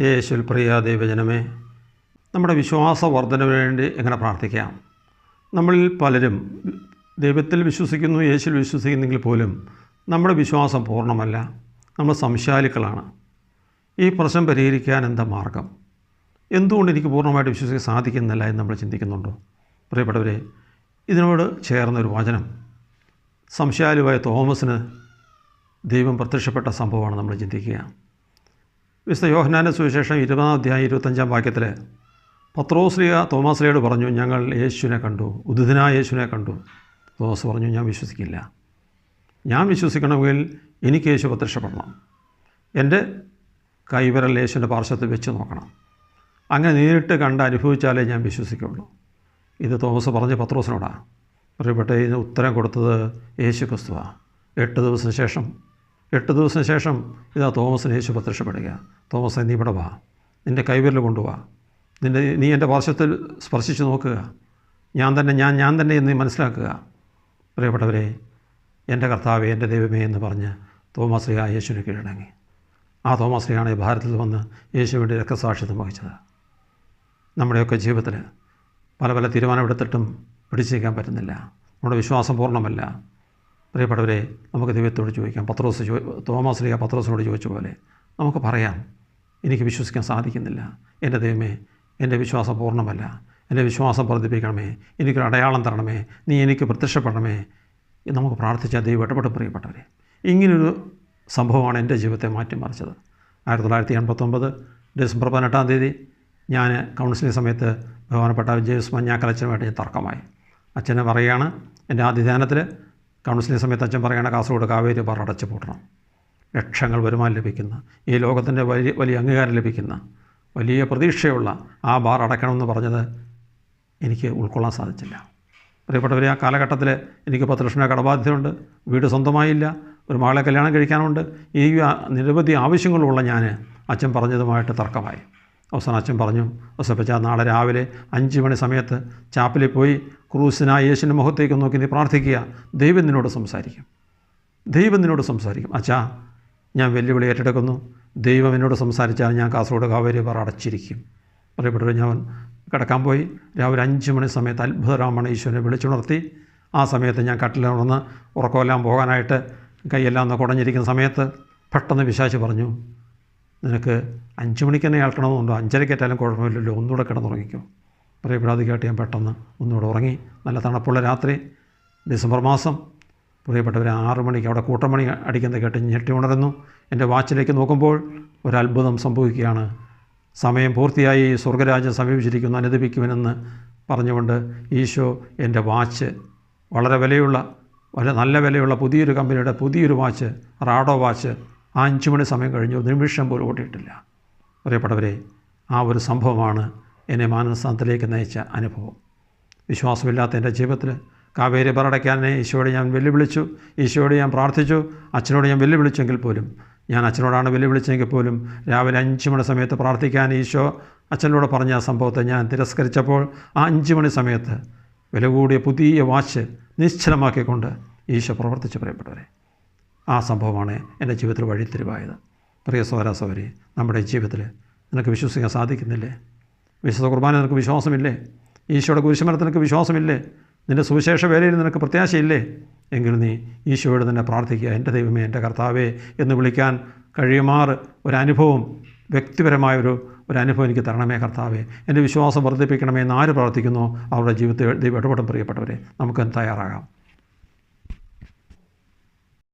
യേശുൽ പ്രിയ ദൈവജനമേ നമ്മുടെ വിശ്വാസ വർധനവിന് വേണ്ടി എങ്ങനെ പ്രാർത്ഥിക്കാം? നമ്മളിൽ പലരും ദൈവത്തിൽ വിശ്വസിക്കുന്നു യേശുവിൽ വിശ്വസിക്കുന്നെങ്കിൽ പോലും നമ്മുടെ വിശ്വാസം പൂർണമല്ല. നമ്മൾ സംശാലിക്കളാണ് ഈ പ്രശ്നം പരിഹരിക്കാൻ എന്താ മാർഗം? എന്തുകൊണ്ട് എനിക്ക് പൂർണമായിട്ട് വിശ്വസിക്കാൻ സാധിക്കുന്നില്ല എന്ന് നമ്മൾ ചിന്തിക്കുന്നുണ്ടോ? പ്രിയപ്പെട്ടവരെ ഇതിനോട് ചേർന്നൊരു വചനം. സംശയാലുവായ തോമസിന് ദൈവം പ്രത്യക്ഷപ്പെട്ട സംഭവമാണ് നമ്മൾ ചിന്തിക്കുക. വിശുദ്ധ യോഹനാന്റെ സുവിശേഷം ഇരുപതാം അധ്യായം ഇരുപത്തഞ്ചാം വാക്യത്തിൽ പത്രോസ്ലിയ തോമാസ്ലിയോട് പറഞ്ഞു ഞങ്ങൾ യേശുവിനെ കണ്ടു ഉദിതനായ യേശുവിനെ കണ്ടു. തോമസ് പറഞ്ഞു ഞാൻ വിശ്വസിക്കില്ല. ഞാൻ വിശ്വസിക്കണമെങ്കിൽ എനിക്ക് യേശു പ്രത്യക്ഷപ്പെടണം. എന്റെ കൈവിരൽ യേശുവിന്റെ പാർശ്വത്തിൽ വെച്ച് നോക്കണം. അങ്ങനെ നേരിട്ട് കണ്ട് അനുഭവിച്ചാലേ ഞാൻ വിശ്വസിക്കുള്ളൂ. ഇത് തോമസ് പറഞ്ഞ് പത്രോസിനോടാണ് പ്രിയപ്പെട്ട ഇതിന് ഉത്തരം കൊടുത്തത് യേശു ക്രിസ്തുവാണ് എട്ട് ദിവസത്തിന് ശേഷം എട്ട് ദിവസത്തിന് ശേഷം ഇതാ തോമസിന് യേശു പ്രത്യക്ഷപ്പെടുക. തോമസ് നീ ഇവിടെ വാ. നിന്റെ കൈവിരൽ കൊണ്ടുവാ. നിന്റെ നീ എന്റെ പാർശ്വത്തിൽ സ്പർശിച്ച് നോക്കുക. ഞാൻ തന്നെ ഞാൻ ഞാൻ തന്നെ എന്ന് മനസ്സിലാക്കുക. പ്രിയപ്പെട്ടവരെ എന്റെ കർത്താവെ എന്റെ ദൈവമേ എന്ന് പറഞ്ഞ് തോമസ് ആ യേശുവിന് കീഴടങ്ങി. ആ തോമാശ്രീയാണ് ഈ ഭാരതത്തിൽ വന്ന് യേശുവിന്റെ രക്തസാക്ഷിത്വം വഹിച്ചത്. നമ്മുടെയൊക്കെ ജീവിതത്തിൽ പല പല തീരുമാനമെടുത്തിട്ടും പിടിച്ചു പറ്റുന്നില്ല. നമ്മുടെ വിശ്വാസം പൂർണമല്ല. പ്രിയപ്പെട്ടവരെ നമുക്ക് ദൈവത്തോട് ചോദിക്കാം. പത്രോസ് ചോ തോമസ് ലീഗ പത്രോസിനോട് ചോദിച്ച പോലെ നമുക്ക് പറയാം എനിക്ക് വിശ്വസിക്കാൻ സാധിക്കുന്നില്ല. എന്റെ ദൈവമേ എന്റെ വിശ്വാസം പൂർണമല്ല. എന്റെ വിശ്വാസം വർദ്ധിപ്പിക്കണമേ. എനിക്കൊരു അടയാളം തരണമേ. നീ എനിക്ക് പ്രത്യക്ഷപ്പെടണമേ. നമുക്ക് പ്രാർത്ഥിച്ചാൽ ദൈവം ഇടപെട്ട് പ്രിയപ്പെട്ടവരെ. ഇങ്ങനൊരു സംഭവമാണ് എന്റെ ജീവിതത്തെ മാറ്റിമറിച്ചത്. ആയിരത്തി തൊള്ളായിരത്തി എൺപത്തൊമ്പത് ഡിസംബർ പതിനെട്ടാം തീയതി ഞാൻ കൗൺസിലിംഗ് സമയത്ത് ബഹുമാനപ്പെട്ട ജെയിംസ് മഞ്ഞാക്കലച്ചനുമായിട്ട് ഞാൻ തർക്കമായി. അച്ഛനെ പറയുകയാണ് എന്റെ ആദ്യ ധ്യാനത്തിൽ കൗൺസിലിംഗ് സമയത്ത് അച്ഛൻ പറയുകയാണ് കാസർഗോഡ് കാവേരി ബാർ അടച്ചു പൂട്ടണം. ലക്ഷങ്ങൾ വരുമാനം ലഭിക്കുന്ന ഈ ലോകത്തിന്റെ വലിയ വലിയ അംഗീകാരം ലഭിക്കുന്ന വലിയ പ്രതീക്ഷയുള്ള ആ ബാർ അടയ്ക്കണമെന്ന് പറഞ്ഞത് എനിക്ക് ഉൾക്കൊള്ളാൻ സാധിച്ചില്ല. പ്രിയപ്പെട്ടവർ ആ കാലഘട്ടത്തിൽ എനിക്ക് പത്ത് ലക്ഷം രൂപ കടബാധ്യതയുണ്ട്. വീട് സ്വന്തമായില്ല. ഒരു മകളെ കല്യാണം കഴിക്കാനുണ്ട്. ഈ നിരവധി ആവശ്യങ്ങളുള്ള ഞാൻ അച്ഛൻ പറഞ്ഞതുമായിട്ട് തർക്കമായി. അവസാനം അച്ഛൻ പറഞ്ഞു ഒസപ്പച്ച നാളെ രാവിലെ അഞ്ച് മണി സമയത്ത് ചാപ്പലിൽ പോയി ക്രൂസിനായ യേശുവിന്റെ മുഖത്തേക്ക് നോക്കി നീ പ്രാർത്ഥിക്കുക. ദൈവം നിന്നോട് സംസാരിക്കും. ദൈവം നിന്നോട് സംസാരിക്കും. അച്ഛാ ഞാൻ വെല്ലുവിളി ഏറ്റെടുക്കുന്നു. ദൈവം എന്നോട് സംസാരിച്ചാൽ ഞാൻ കാസർഗോഡ് കാവേരി പറ അടച്ചിരിക്കും. പറയപ്പെട്ടു ഞാൻ കിടക്കാൻ പോയി. രാവിലെ അഞ്ച് മണി സമയത്ത് അത്ഭുതരാമണ ഈശ്വരനെ വിളിച്ചുണർത്തി. ആ സമയത്ത് ഞാൻ കട്ടിലുണർന്ന് ഉറക്കമെല്ലാം പോകാനായിട്ട് കൈയെല്ലാം ഒന്ന് കുടഞ്ഞിരിക്കുന്ന സമയത്ത് പെട്ടെന്ന് വിശാശി പറഞ്ഞു നിനക്ക് അഞ്ച് മണിക്ക് തന്നെ ഏൽക്കണമെന്നുണ്ടോ അഞ്ചരക്കേറ്റാലും കുഴപ്പമില്ലല്ലോ. ഒന്നുകൂടെ കിടന്നുറങ്ങിക്കോ. പറയപ്പെടാതെ കേട്ട് ഞാൻ പെട്ടെന്ന് ഒന്നുകൂടെ ഉറങ്ങി. നല്ല തണുപ്പുള്ള രാത്രി. ഡിസംബർ മാസം. പ്രിയപ്പെട്ടവർ ആറ് മണിക്ക് അവിടെ കൂട്ടമണി അടിക്കുന്നത് കേട്ട് ഞെട്ടി ഉണരുന്നു. എന്റെ വാച്ചിലേക്ക് നോക്കുമ്പോൾ ഒരത്ഭുതം സംഭവിക്കുകയാണ്. സമയം പൂർത്തിയായി. സ്വർഗരാജ്യം സമീപിച്ചിരിക്കുന്നു. അനുദപിക്കുമെന്ന് പറഞ്ഞുകൊണ്ട് ഈശോ എന്റെ വാച്ച് വളരെ വിലയുള്ള വളരെ നല്ല വിലയുള്ള പുതിയൊരു കമ്പനിയുടെ പുതിയൊരു വാച്ച് റാഡോ വാച്ച് അഞ്ച് മണി സമയം കഴിഞ്ഞു. നിമിഷം പോലും ഓടിയിട്ടില്ല. പ്രിയപ്പെട്ടവരെ ആ ഒരു സംഭവമാണ് എന്നെ മാനസാന്തത്തിലേക്ക് നയിച്ച അനുഭവം. വിശ്വാസമില്ലാത്ത എന്റെ ജീവിതത്തിൽ കാവേരി പറടയ്ക്കാനെ ഈശോയോട് ഞാൻ വെല്ലുവിളിച്ചു. ഈശോയോട് ഞാൻ പ്രാർത്ഥിച്ചു. അച്ഛനോട് ഞാൻ വെല്ലുവിളിച്ചെങ്കിൽ പോലും ഞാൻ അച്ഛനോടാണ് വെല്ലുവിളിച്ചെങ്കിൽ പോലും രാവിലെ അഞ്ച് മണി സമയത്ത് പ്രാർത്ഥിക്കാൻ ഈശോ അച്ഛനോട് പറഞ്ഞ ആ സംഭവത്തെ ഞാൻ തിരസ്കരിച്ചപ്പോൾ ആ അഞ്ച് മണി സമയത്ത് വില കൂടിയ പുതിയ വാച്ച് നിശ്ചലമാക്കിക്കൊണ്ട് ഈശോ പ്രവർത്തിച്ചു. പറയപ്പെട്ടവരെ ആ സംഭവമാണ് എന്റെ ജീവിതത്തിൽ വഴിത്തിരിവായത്. പ്രിയ സൗരി നമ്മുടെ ജീവിതത്തിൽ നിനക്ക് വിശ്വസിക്കാൻ സാധിക്കുന്നില്ലേ? വിശുദ്ധ കുർബാന നിനക്ക് വിശ്വാസമില്ലേ? ഈശോയുടെ കുരിശുമരത്തിൽ നിനക്ക് വിശ്വാസമില്ലേ? നിന്റെ സുവിശേഷ വേലയിൽ നിനക്ക് പ്രത്യാശയില്ലേ? എങ്കിലും നീ ഈശോയോട് തന്നെ പ്രാർത്ഥിക്കുക എന്റെ ദൈവമേ എന്റെ കർത്താവേ എന്ന് വിളിക്കാൻ കഴിയുമാറ് ഒരനുഭവം വ്യക്തിപരമായൊരു ഒരു അനുഭവം എനിക്ക് തരണമേ കർത്താവേ. എന്റെ വിശ്വാസം വർദ്ധിപ്പിക്കണമേ എന്ന് ആര് പ്രാർത്ഥിക്കുന്നു? അവരുടെ ജീവിതത്തിൽ ഇടപെടും പ്രിയപ്പെട്ടവരെ. നമുക്ക് തയ്യാറാകാം.